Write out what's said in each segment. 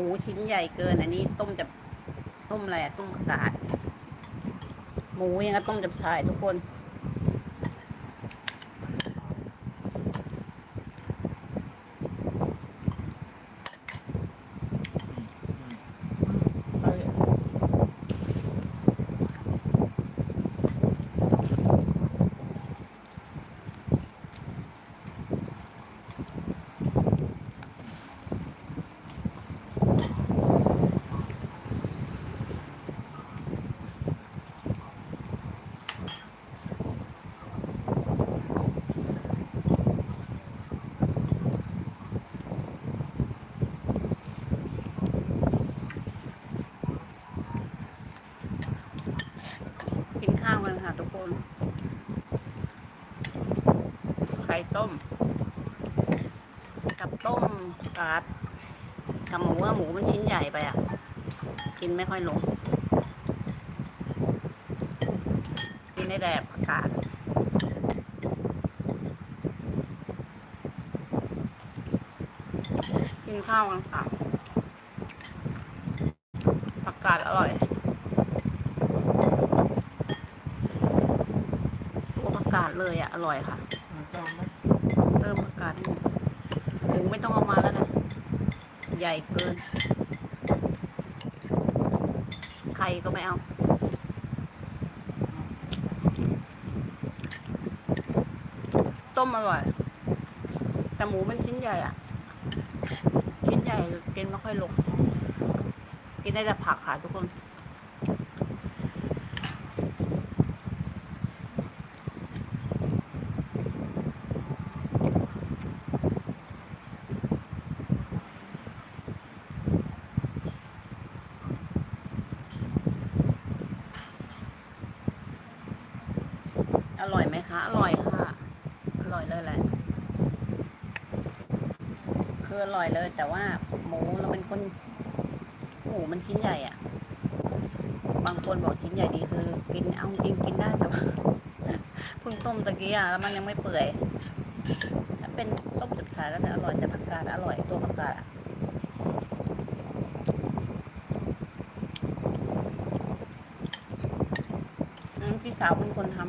มูชิ้นใหญ่เกิน อันนี้ต้มจะต้มอะไรอะต้มอากาศ หมูยังก็ต้มจับชายทุกคน กินข้าวกันค่ะทุกคน ไข่ ต้ม กับต้มกาดกับหมูอะหมูมันชิ้นใหญ่ไปอะ กินไม่ค่อยลง กินได้แต่ผักกาดกินข้าวกันค่ะผักกาดอร่อยตัวผักกาดเลยอะ อร่อยค่ะ เติมผักาดให้หมดถึงไม่ต้องเอามาแล้วนะ ใหญ่เกินใครก็ไม่เอาต้มอร่อย แต่หมูมันชิ้นใหญ่อะชิ้นใหญ่กินไม่ค่อยลง กินได้แต่ผักค่ะทุกคน อร่อยไหมคะ อร่อยค่ะ อร่อยเลยแหละ คืออร่อยเลย แต่ว่าหมูเราเป็นคนหมูมันชิ้นใหญ่อะบางคนบอกชิ้นใหญ่ดีคือ กินเอาจริงกินได้แต่ว่าเพิ่งต้มตะกี้อะแล้วมันยังไม่เปื่อยถ้าเป็นต้มจุดขายแล้วจะอร่อยแต่ผักกาดอร่อยตัวผักกาดอะพี่สาวเป็นคนทำ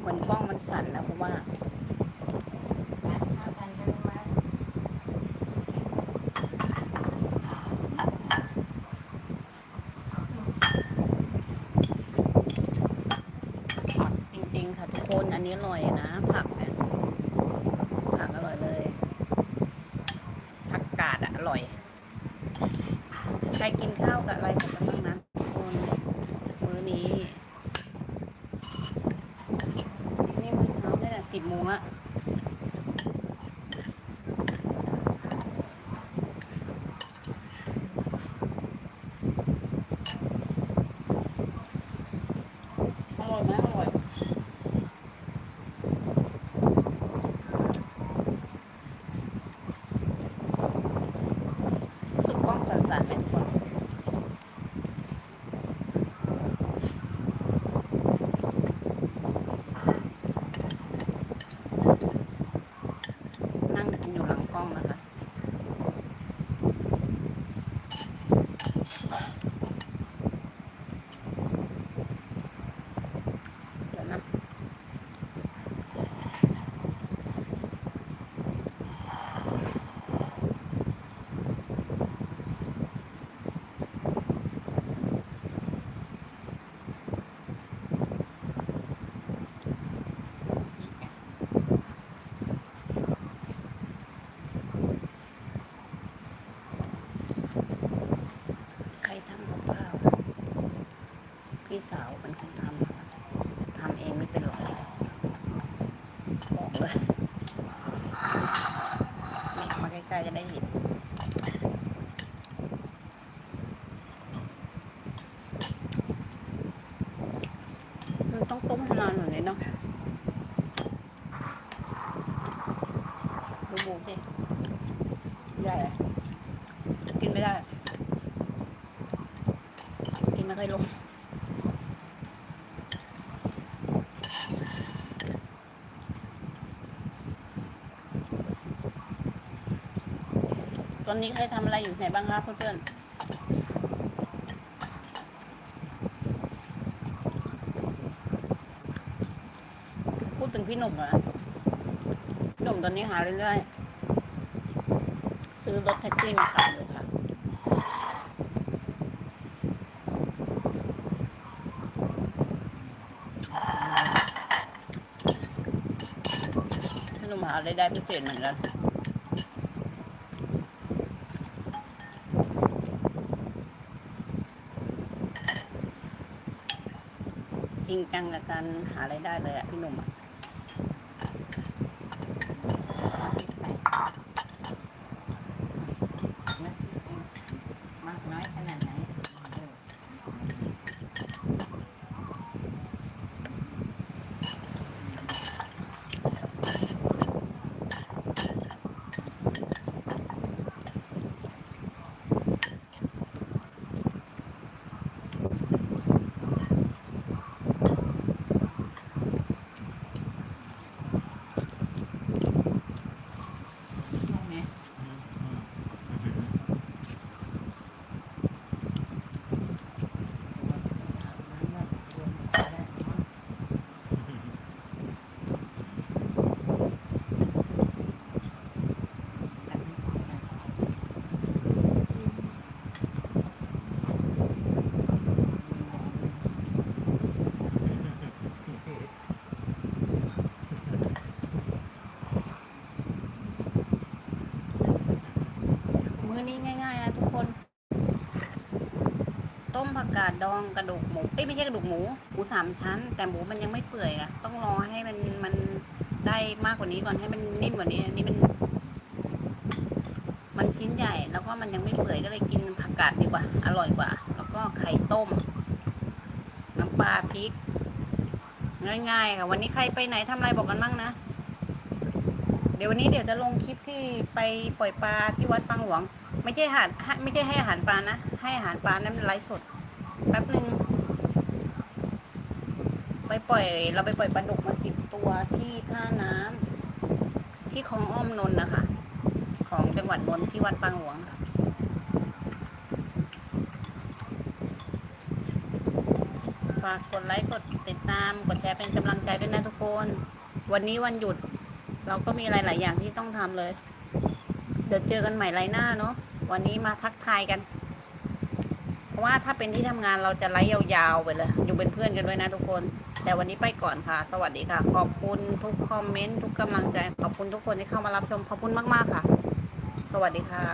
เหมือน กล้องมันสั่นนะเพราะว่าจริงๆค่ะทุกคนอันนี้อร่อยนะ ผักเนี่ยผักอร่อยเลยผักกาดอะอร่อย ใครกินข้าวกับอะไรกันบ้างนะทุกคนมื้อนี้ นี่มื้อเช้าเนี่ย สิบโมงอะอร่อยไหมอร่อย สุดกล้องสั่นๆเป็นคนนั่งกินอยู่หลังกล้องนะคะ เดี๋ยวนะ ใครทำกับข้าว พี่สาวเป็นคนทำทำเองไม่เป็นหรอกบอกเลยนี่มาใกล้ๆจะได้เห็นมันต้องต้มนานหน่อยเนาะดูหมูสิใหญ่กินไม่ได้กินไม่ค่อยลง อนนี้ใครทำอะไรอยู่ไหนบ้างคะเพื่อนๆพูดถึงพี่หนุ่มเหรอพี่หนุ่มตอนนี้หาเรื่อยๆซื้อรถแท็กซี่มาขับเลยค่ะพี่หนุ่มหารายได้พิเศษเหมือนกัน จริงจังกับการหารายได้เลยอะพี่หนุ่มอะมากน้อยขนาดไหนเออ ใช่ไหม มื้อนี้ง่ายๆนะทุกคน ต้มผักกาดดองกระดูกหมูเอ้ยไม่ใช่กระดูกหมูหมูสามชั้น แต่หมูมันยังไม่เปื่อยอะต้องรอให้มันมันได้มากกว่านี้ก่อนให้มันนิ่มกว่านี้อันนี้มัน มันชิ้นใหญ่แล้วก็มันยังไม่เปื่อยก็เลยกินผักกาดดีกว่า อร่อยกว่า แล้วก็ไข่ต้มน้ำปลาพริกง่ายๆค่ะวันนี้ใครไปไหนทำอะไรบอกกันบ้างนะ ดี๋ยววันนี้เดี๋ยวจะลงคลิปที่ไปปล่อยปลาที่วัดปังหลวง ไม่ใช่หารให้ไม่ใช่ให้อาหารปลานะ ให้อาหารปลานั้นไลฟ์สดแป๊บหนึ่งไปปล่อย เราไปปล่อยปลาดุกมาสิบตัวที่ท่าน้ำที่คลองอ้อมนนท์นะคะ ของจังหวัดนนท์ที่วัดปังหลวงค่ะฝากกดไลค์กดติดตามกดแชร์เป็นกำลังใจด้วยนะทุกคน วันนี้วันหยุด เราก็มีอะไรหลายอย่างที่ต้องทำเลย เดี๋ยวเจอกันใหม่ไรหน้าเนาะวันนี้มาทักทายกัน เพราะว่าถ้าเป็นที่ทำงานเราจะไลฟ์ยาว ๆ ไปเลย อยู่เป็นเพื่อนกันด้วยนะทุกคน แต่วันนี้ไปก่อนค่ะ สวัสดีค่ะ ขอบคุณทุกคอมเมนต์ทุกกำลังใจ ขอบคุณทุกคนที่เข้ามารับชม ขอบคุณมาก ๆ ค่ะ สวัสดีค่ะ